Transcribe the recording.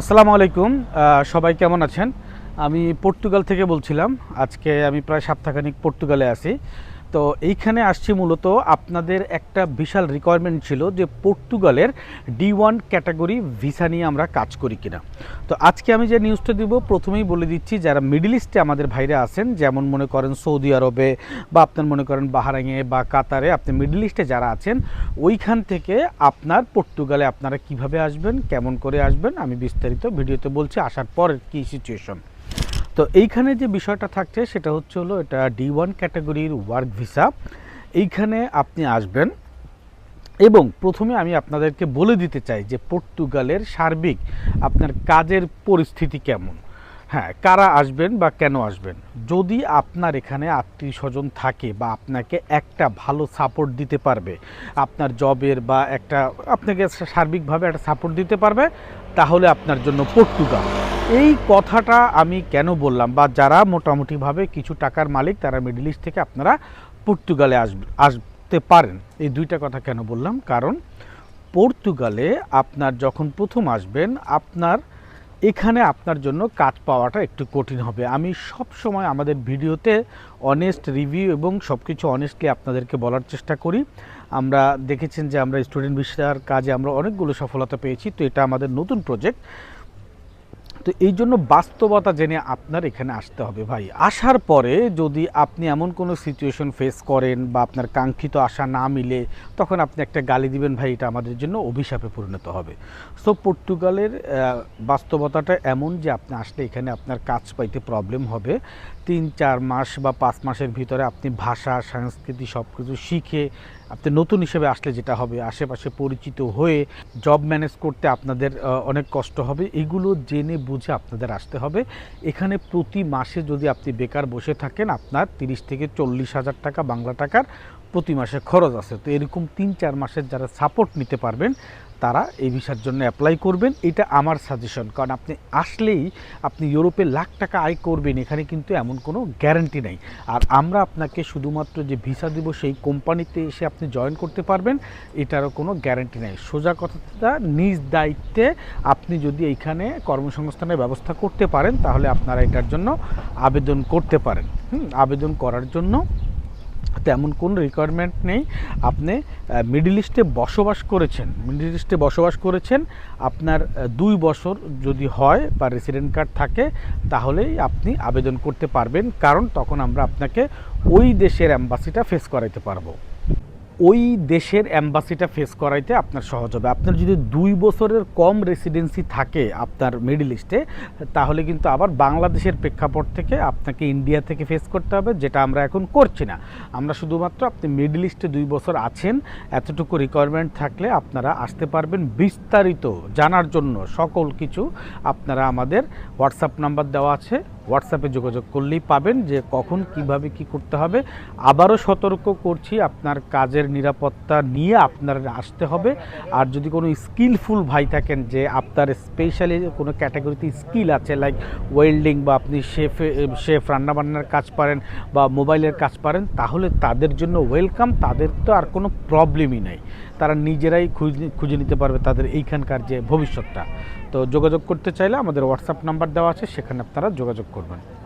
আসসালামু আলাইকুম সবাই কেমন আছেন? আমি পর্তুগাল থেকে বলছিলাম। আজকে আমি প্রায় সপ্তাহখানিক পর্তুগালে আছি। তো এইখানে আসছি মূলত আপনাদের একটা বিশাল রিকোয়ারমেন্ট ছিল যে পর্তুগালের ডি ওয়ান ক্যাটাগরি ভিসা নিয়ে আমরা কাজ করি কিনা। তো আজকে আমি যে নিউজটা দিব, প্রথমেই বলে দিচ্ছি যারা মিডল ইস্টে আমাদের ভাইরা আছেন, যেমন মনে করেন সৌদি আরবে বা আপনার মনে করেন বাহারাইনে বা কাতারে আপনি মিডল ইস্টে যারা আছেন, ওইখান থেকে আপনার পর্তুগালে আপনারা কীভাবে আসবেন, কেমন করে আসবেন, আমি বিস্তারিত ভিডিওতে বলছি, আসার পরের কী সিচুয়েশন তো এইখানে যে বিষয়টা থাকছে, সেটা হচ্ছে হলো এটা ডি ওয়ান ক্যাটাগরির ওয়ার্ক ভিসা এইখানে আপনি আসবেন এবং প্রথমে আমি আপনাদেরকে বলে দিতে চাই যে, পর্তুগালের সার্বিক আপনার কাজের পরিস্থিতি কেমন। হ্যাঁ কারা আসবেন বা কেন আসবেন? যদি আপনার এখানে আত্মীয় স্বজন থাকে বা আপনাকে একটা ভালো সাপোর্ট দিতে পারবে, আপনার জবের বা একটা, আপনাকে সার্বিকভাবে একটা সাপোর্ট দিতে পারবে, তাহলে আপনার জন্য পর্তুগাল। এই কথাটা আমি কেন বললাম বা যারা মোটামুটিভাবে কিছু টাকার মালিক তারা মিডল ইস্ট থেকে আপনারা পর্তুগালে আসবে আসতে পারেন। এই দুইটা কথা কেন বললাম? কারণ পর্তুগালে আপনার যখন প্রথম আসবেন, আপনার এখানে আপনার জন্য কাজ পাওয়াটা একটু কঠিন হবে। আমি সব সময় আমাদের ভিডিওতে অনেস্ট রিভিউ এবং সব কিছু অনেস্টলি আপনাদেরকে বলার চেষ্টা করি। আমরা দেখেছেন যে আমরা স্টুডেন্ট ভিসার কাজে আমরা অনেকগুলো সফলতা পেয়েছি, তো এটা আমাদের নতুন প্রজেক্ট তো এই জন্য বাস্তবতা জেনে আপনার এখানে আসতে হবে ভাই। আসার পরে যদি আপনি এমন কোনো সিচুয়েশন ফেস করেন বা আপনার কাঙ্ক্ষিত আশা না মিলে, তখন আপনি একটা গালি দিবেন ভাই, এটা আমাদের জন্য অভিশাপে পরিণত হবে। সো পর্তুগালের বাস্তবতাটা এমন যে আপনি আসলে এখানে আপনার কাজ পাইতে প্রবলেম হবে। তিন, চার মাস বা পাঁচ মাসের ভিতরে আপনি ভাষা, সংস্কৃতি সব কিছু শিখে আপনি নতুন হিসেবে আসলে যেটা হবে, আশেপাশে পরিচিত হয়ে জব ম্যানেজ করতে আপনাদের অনেক কষ্ট হবে। এগুলো জেনে বুঝে আপনাদের আসতে হবে। এখানে প্রতি মাসে যদি আপনি বেকার বসে থাকেন, আপনার তিরিশ থেকে চল্লিশ হাজার টাকা বাংলা টাকার প্রতি মাসে খরচ আছে। তো এরকম তিন চার মাসের যারা সাপোর্ট নিতে পারবেন তারা এই ভিসার জন্য অ্যাপ্লাই করবেন। এটা আমার সাজেশন কারণ আপনি আসলেই আপনি ইউরোপে লাখ টাকা আয় করবেন এখানে কিন্তু এমন কোনো গ্যারান্টি নেই। আর আমরা আপনাকে শুধুমাত্র যে ভিসা দিব সেই কোম্পানিতে এসে আপনি জয়েন করতে পারবেন এটারও কোনো গ্যারান্টি নেই। সোজা কথাটা নিজ দায়িত্বে আপনি যদি এইখানে কর্মসংস্থানের ব্যবস্থা করতে পারেন তাহলে আপনারা এটার জন্য আবেদন করতে পারেন। হুম, আবেদন করার জন্য তেমন কোনো রিকোয়ারমেন্ট নেই। আপনি মিডিল ইস্টে বসবাস করেছেন মিডিল ইস্টে বসবাস করেছেন, আপনার দুই বছর যদি হয় বা রেসিডেন্ট কার্ড থাকে, তাহলেই আপনি আবেদন করতে পারবেন। কারণ তখন আমরা আপনাকে ওই দেশের অ্যাম্বাসিটা ফেস করাইতে পারব। ওই দেশের অ্যাম্বাসিটা ফেস করাইতে আপনার সহজ হবে। আপনার যদি দুই বছরের কম রেসিডেন্সি থাকে আপনার মিডল ইস্টে তাহলে কিন্তু আবার বাংলাদেশের প্রেক্ষাপট থেকে আপনাকে ইন্ডিয়া থেকে ফেস করতে হবে, যেটা আমরা এখন করছি না। আমরা শুধুমাত্র আপনি মিডল ইস্টে দুই বছর আছেন, এতটুকু রিকোয়ারমেন্ট থাকলে আপনারা আসতে পারবেন বিস্তারিত জানার জন্য সকল কিছু। আপনারা আমাদের হোয়াটসঅ্যাপ নাম্বার দেওয়া আছে হোয়াটসঅ্যাপে যোগাযোগ করলেই পাবেন যে কখন কীভাবে কি করতে হবে। আবারও সতর্ক করছি, আপনার কাজের নিরাপত্তা নিয়ে আপনার আসতে হবে। আর যদি কোনো স্কিলফুল ভাই থাকেন যে আপনার স্পেশালি কোনো ক্যাটাগরিতে স্কিল আছে লাইক ওয়েল্ডিং বা আপনি শেফে শেফ রান্নাবান্নার কাজ পারেন বা মোবাইলের কাজ পারেন, তাহলে তাদের জন্য ওয়েলকাম তাদের তো আর কোনো প্রবলেমই নাই। তারা নিজেরাই খুঁজে খুঁজে নিতে পারবে তাদের এইখানকার যে ভবিষ্যৎটা। তো যোগাযোগ করতে চাইলে আমাদের হোয়াটসঅ্যাপ নাম্বার দেওয়া আছে, সেখানে আপনারা যোগাযোগ করবেন।